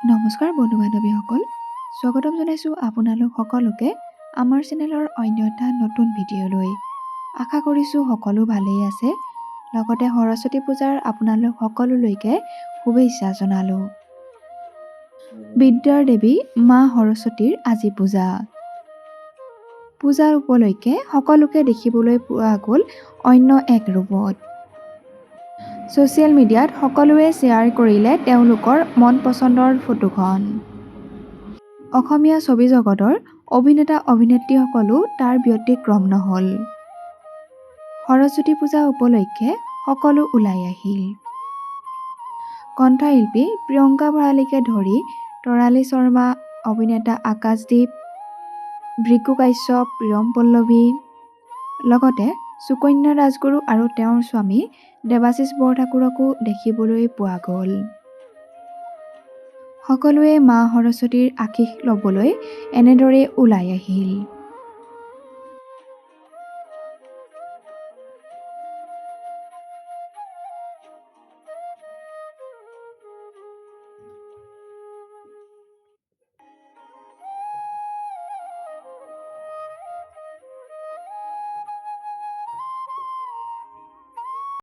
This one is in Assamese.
নমস্কাৰ বন্ধু বান্ধৱীসকল স্বাগতম জনাইছোঁ আপোনালোক সকলোকে আমাৰ চেনেলৰ অন্য এটা নতুন ভিডিঅ'লৈ। আশা কৰিছোঁ সকলো ভালেই আছে। লগতে সৰস্বতী পূজাৰ আপোনালোক সকলোলৈকে শুভেচ্ছা জনালোঁ। বিদ্যাৰ দেৱী মা সৰস্বতীৰ আজি পূজা। পূজাৰ উপলক্ষে সকলোকে দেখিবলৈ পোৱা গ'ল অন্য এক ৰূপত। ছ'চিয়েল মিডিয়াত সকলোৱে শ্বেয়াৰ কৰিলে তেওঁলোকৰ মন পচন্দৰ ফটোখন। অসমীয়া ছবি জগতৰ অভিনেতা অভিনেত্ৰীসকলো তাৰ ব্যতিক্ৰম নহ'ল। সৰস্বতী পূজা উপলক্ষে সকলো ওলাই আহিল। কণ্ঠশিল্পী প্ৰিয়ংকা ভৰালীকে ধৰি তৰালী শৰ্মা অভিনেতা আকাশদ্বীপ ভৃগু কাশ্যপ প্ৰিয়ম পল্লৱী লগতে সুকন্যা ৰাজগুৰু আৰু তেওঁৰ স্বামী দেৱাশিছ বৰঠাকুৰকো দেখিবলৈ পোৱা গ'ল। সকলোৱে মা সৰস্বতীৰ আশীষ ল'বলৈ এনেদৰে ওলাই আহিল।